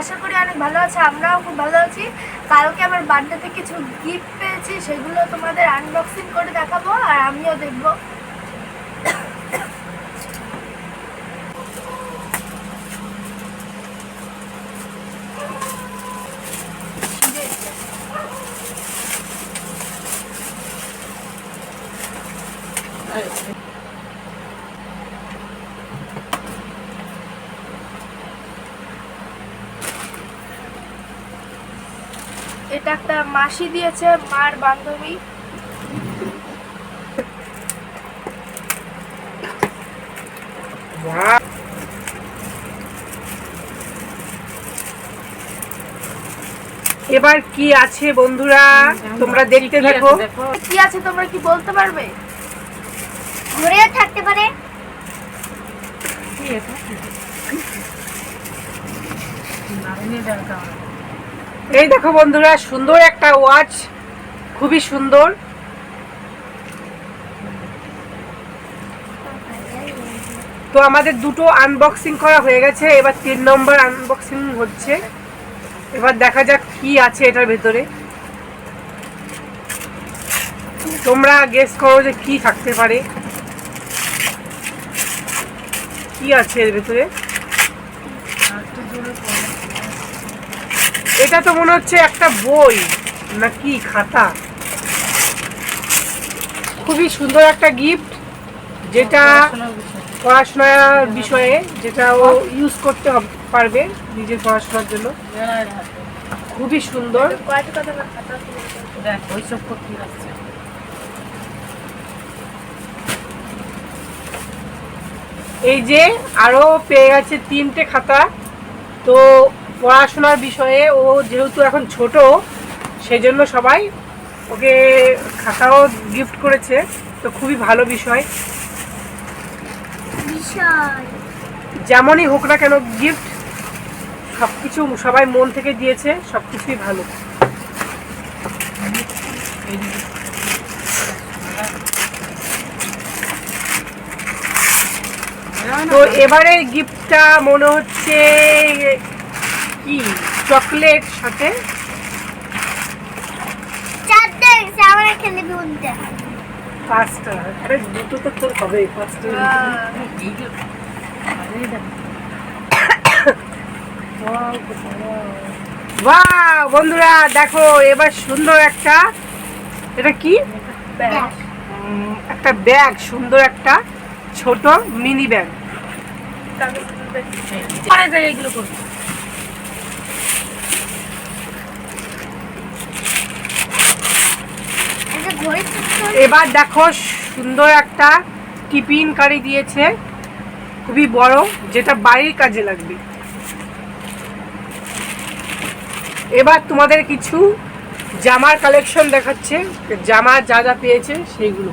আশা করি অনেক ভালো আছে, আমরাও খুব ভালো আছি। কালকে আমার বার্থডেতে কিছু গিফট পেয়েছি, সেগুলো তোমাদের আনবক্সিং করে দেখাবো আর আমিও দেখব। এটা একটা মাসি দিয়েছে মার বান্ধবী। এবার কি আছে বন্ধুরা? তোমরা দেখতে থাকো। কি আছে তোমরা কি বলতে পারবে? ঘুরে থাকতে পারে। এই দেখো বন্ধুরা, সুন্দর একটা ওয়াচ, খুবই সুন্দর। তো আমাদের দুটো আনবক্সিং করা হয়ে গেছে, এবার তিন নম্বর আনবক্সিং হচ্ছে। এবার দেখা যাক কি আছে এটার ভেতরে। তোমরা গেস করো যে কি থাকতে পারে। কি আছে এর ভেতরে? এটা তো মনে হচ্ছে একটা বই নাকি খাতা? খুবই সুন্দর একটা গিফট যেটা পড়াশোনার বিষয়ে। যেটা ও ইউজ করতে হব- পারবে নিজের পড়াশোনার জন্য। খুবই সুন্দর। এই যে আরও পেয়ে গেছে তিনটে খাতা তো পড়াশোনার বিষয়ে ও যেহেতু এখন ছোট সেজন্য সবাই ওকে খাতাও গিফট করেছে। তো খুবই ভালো বিষয়। যেমনই হোক না কেন গিফট সব কিছু সবাই মন থেকে দিয়েছে সব কিছুই ভালো। তো এবারে গিফটটা মনে হচ্ছে কি? চকলেট সাথে? চারটে এসে আমার এখানে বুনতে পাঁচটা। আরে দুটো তো তোর হবে পাঁচটা। বাহ বন্ধুরা দেখো এবার সুন্দর একটা এটা কি? একটা ব্যাগ সুন্দর একটা ছোট মিনি ব্যাগ। এটা ঘড়ি এবার দেখো সুন্দর একটা টিফিন কারি দিয়েছে। খুবই বড় যেটা বাড়ির কাজে লাগবে। এবার তোমাদের কিছু জামার কালেকশন দেখাচ্ছে। জামা যা যা পেয়েছে সেইগুলো।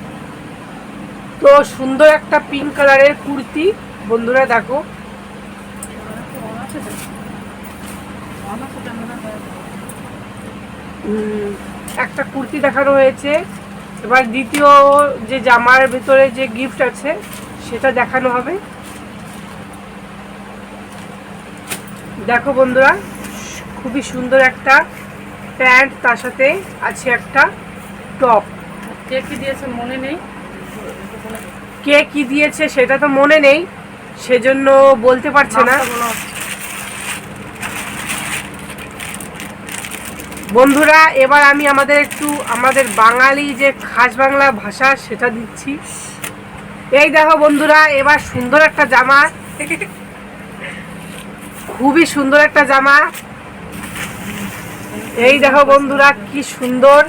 তো সুন্দর একটা পিঙ্ক কালারের কুর্তি। বন্ধুরা দেখো। উম, একটা কুর্তি দেখানো হয়েছে। এবার দ্বিতীয় যে জামার ভেতরে যে গিফট আছে সেটা দেখানো হবে। দেখো বন্ধুরা খুবই সুন্দর একটা প্যান্ট তার সাথে আছে একটা টপ। কে কি দিয়েছে মনে নেই? কে কি দিয়েছে সেটা তো মনে নেই সেজন্য বলতে পারছে না। বন্ধুরা এবার আমি আমাদের একটু আমাদের বাঙালি যে খাস বাংলা ভাষা সেটা দিচ্ছি। এই দেখো বন্ধুরা এবার সুন্দর একটা জামা। খুবই সুন্দর একটা জামা। এই দেখো বন্ধুরা কি সুন্দর।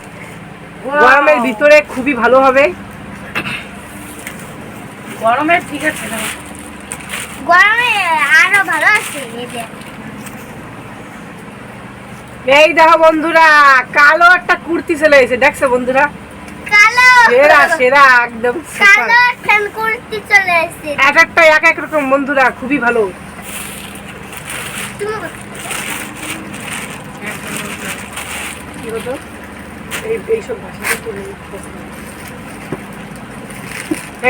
গরমের ভিতরে খুবই ভালো হবে। গরমে ঠিক আছে গরমে আরও ভালো আছে এই দেখো বন্ধুরা কালো একটা কুর্তি চলে এসেছে দেখছ বন্ধুরা? সেরা সেরা একদম কালো চলে এসেছে। এক একটা এক এক রকম বন্ধুরা খুবই ভালো। কি হতো এইসব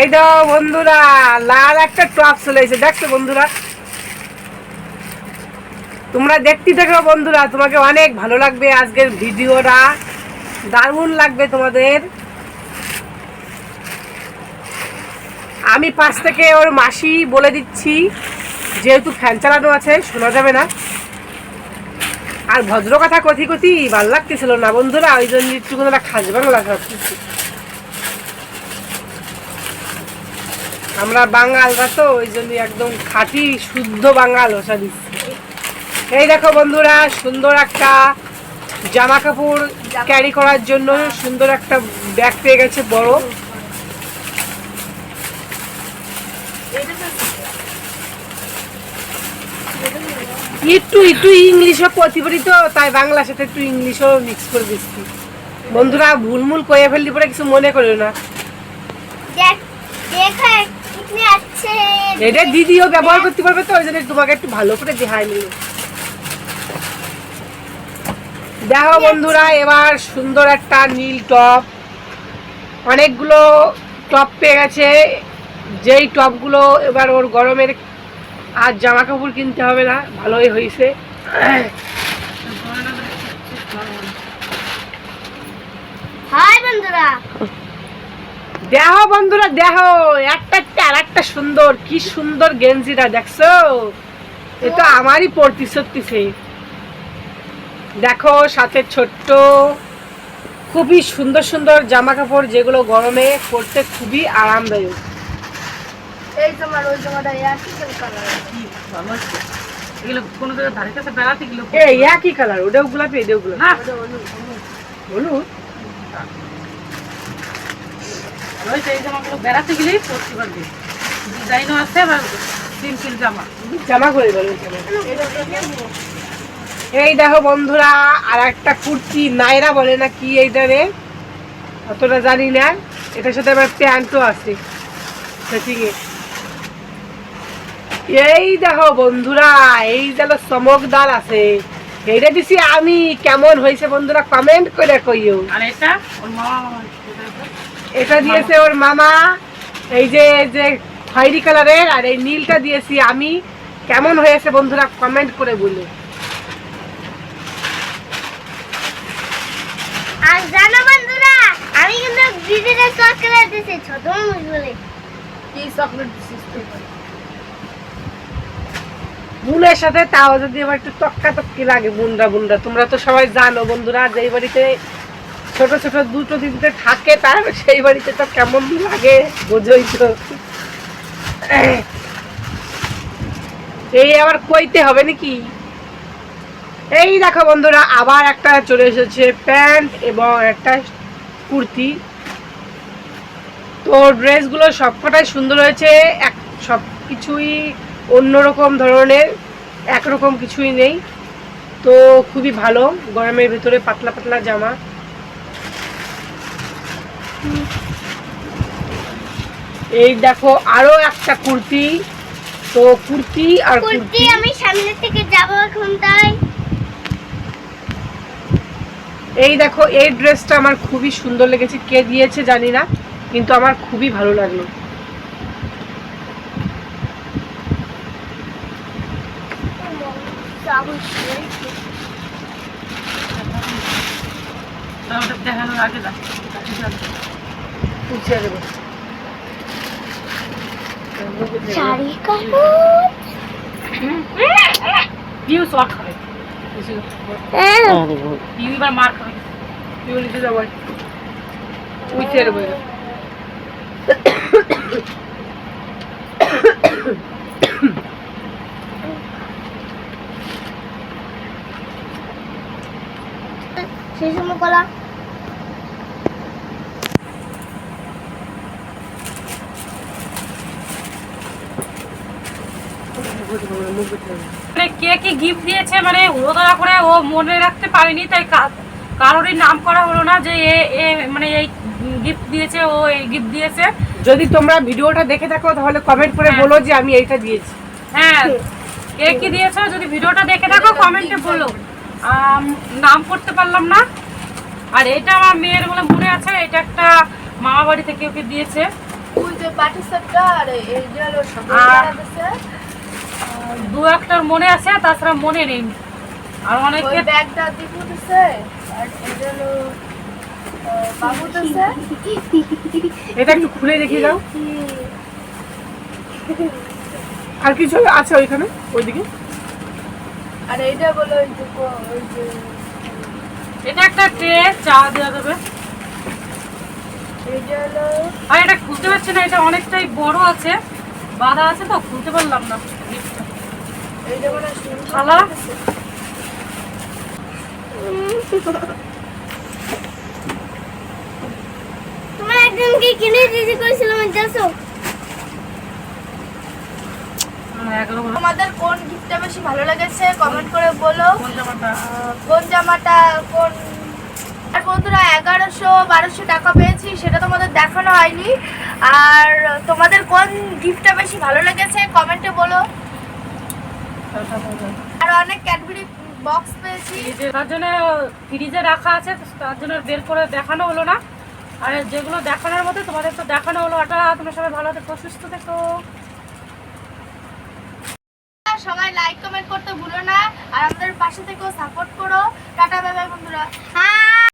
এই দাও বন্ধুরা লাল একটা টপ চলে এসেছে দেখছ বন্ধুরা? তোমরা দেখতে থাকো বন্ধুরা, তোমাকে অনেক ভালো লাগবে আজকের ভিডিওটা। দারুণ লাগবে তোমাদের। আমি পাশ থেকে ওর মাসি বলে দিচ্ছি, যেহেতু ফ্যান চালানো আছে, শোনা যাবে না। আর ভদ্র কথা কথি কথি ভালো লাগতেছিল না বন্ধুরা, ওই জন্য একটু কোনো খাস বাংলা সব কিছু আমরা বাঙালরা তো, ওই জন্য একদম খাঁটি, শুদ্ধ বাঙাল ওসা দিচ্ছি। এই দেখো বন্ধুরা সুন্দর একটা জামা কাপড় ক্যারি করার জন্য সুন্দর একটা ব্যাগ পেয়ে গেছে বড়। একটু একটু ইংলিশও প্রতিফলিত তাই বাংলার সাথে একটু ইংলিশও মিক্স করে দিচ্ছি। বন্ধুরা ভুলমুল কয়ে ফেললি পরে কিছু মনে করো না। এটা দিদিও ব্যবহার করতে পারবে তো ওই জন্য তোমাকে একটু ভালো করে দেখায় নিয়ে দেখো বন্ধুরা এবার সুন্দর একটা নীল টপ। অনেকগুলো টপ পেয়ে গেছে। যেই টপগুলো এবার ওর গরমের আর জামা কাপড় কিনতে হবে না ভালোই হয়েছে। দেখো বন্ধুরা দেখো একটা আর একটা সুন্দর কি সুন্দর গেঞ্জিটা দেখছ? এ তো আমারই পড়তি সত্যি দেখো সাথে ছোট্ট খুবই সুন্দর সুন্দর জামা কাপড় যেগুলো গরমে পরতে খুবই আরামদায়ক। এই তোমার ওই জামাটা কালার কি ভালো আছে? এগুলো কোনো জায়গায় ধারে কাছে বেড়াতে গেলে এই একই কালার ওটাও গোলাপি এটাও গোলাপি। না! বলুন ওই সেই জামাগুলো বেড়াতে গেলেই পরতে পারবে। ডিজাইনও আছে আবার সিম্পল জামা। জামা করে বলুন এই দেখো বন্ধুরা আর একটা কুর্তি নাইরা বলে না কি এইটা রে অতটা জানি না। এটার সাথে আবার প্যান্টও আছে। সেটিংয়ে এই দেখো বন্ধুরা এই যেন চমকদার আছে। এইটা দিছি আমি। কেমন হয়েছে বন্ধুরা কমেন্ট করে কইও। আর এটা? ওর মামা এটা দিয়েছে ওর মামা। এই যে যে খয়েরি কালারের আর এই নীলটা দিয়েছি আমি। কেমন হয়েছে বন্ধুরা কমেন্ট করে বলো। আর জানো বন্ধুরা, আমি কিন্তু দিদিরে চকলেট দিছি ছোট মানুষ বলে। কি চকলেট দিছিস তুই? সাথে তাও যদি আবার একটু তক্কা তক্কি লাগে বুনরা বুনরা তোমরা তো সবাই জানো বন্ধুরা যেই বাড়িতে ছোট ছোট দুটো দিনতে থাকে, তার সেই বাড়িতে তো কেমন লাগে, বোঝই তো। এই আবার কইতে হবে নাকি? এই দেখো বন্ধুরা আবার একটা চলে এসেছে প্যান্ট এবং একটা কুর্তি। তো ড্রেসগুলো সবকটাই সুন্দর হয়েছে এক সব কিছুই অন্যরকম ধরনের একরকম কিছুই নেই। তো খুবই ভালো গরমের ভেতরে পাতলা পাতলা জামা। এই দেখো আরও একটা কুর্তি। তো কুর্তি আর কুর্তি আমি সামনে থেকে যাব এখন তাই এই দেখো এই ড্রেসটা আমার খুবই সুন্দর লেগেছে। কে দিয়েছে জানি না কিন্তু আমার খুবই ভালো লাগল। দেখানোর আগে শর্ট খাবে পিউ এবার মার খাবে তুই নিচে যাব উঠিয়ে কে কি গিফট দিয়েছে মানে উড়োধরা করে ও মনে রাখতে পারেনি তাই কারোরই নাম করা হলো না যে এ এ মানে এই গিফট দিয়েছে ও এই গিফট দিয়েছে। যদি তোমরা ভিডিওটা দেখে থাকো তাহলে কমেন্ট করে হ্যাঁ। বলো যে আমি এইটা দিয়েছি। হ্যাঁ কে কি দিয়েছ যদি ভিডিওটা দেখে থাকো কমেন্টে বলো। নাম করতে পারলাম না। আর এটা আমার মেয়ের বলে মনে আছে এটা একটা মামা বাড়ি থেকে ওকে দিয়েছে। ওই যে পাটি সেটটা আর এই যে দু একটার মনে আছে তাছাড়া মনে নেই। আর অনেকে ব্যাগটা দিবু দিছে আর এটা বাবু দিছে। এটা একটু খুলে দেখিয়ে দাও। আর কিছু আছে ওইখানে ওইদিকে? আর এইটা বলো ওই যে ওই যে এটা একটা ট্রে চা দেওয়া যাবে। আর এটা খুলতে পারছি না এটা অনেকটাই বড় আছে। বাধা আছে তো খুলতে পারলাম না। থালা তোমার একদিন কি কিনে দিদি করেছিলাম বড়। তোমাদের কোন গিফটটা বেশি ভালো লেগেছে কমেন্ট করে বলো কোন জামাটা? কোন জামাটা কোন আর বন্ধুরা এগারোশো বারোশো টাকা পেয়েছি সেটা তোমাদের দেখানো হয়নি আর তোমাদের কোন গিফটটা বেশি ভালো লেগেছে কমেন্টে বলো আর অনেক ক্যাডবেরি বক্স পেয়েছি। যে তার জন্য ফ্রিজে রাখা আছে তার জন্য বের করে দেখানো হলো না। আর যেগুলো দেখানোর মধ্যে তোমাদের তো দেখানো হলো। ওটা তোমরা সবাই ভালো থেকো সুস্থ থেকো। সবাই লাইক কমেন্ট করতে ভুলো না। আর আমাদের পাশে থেকেও সাপোর্ট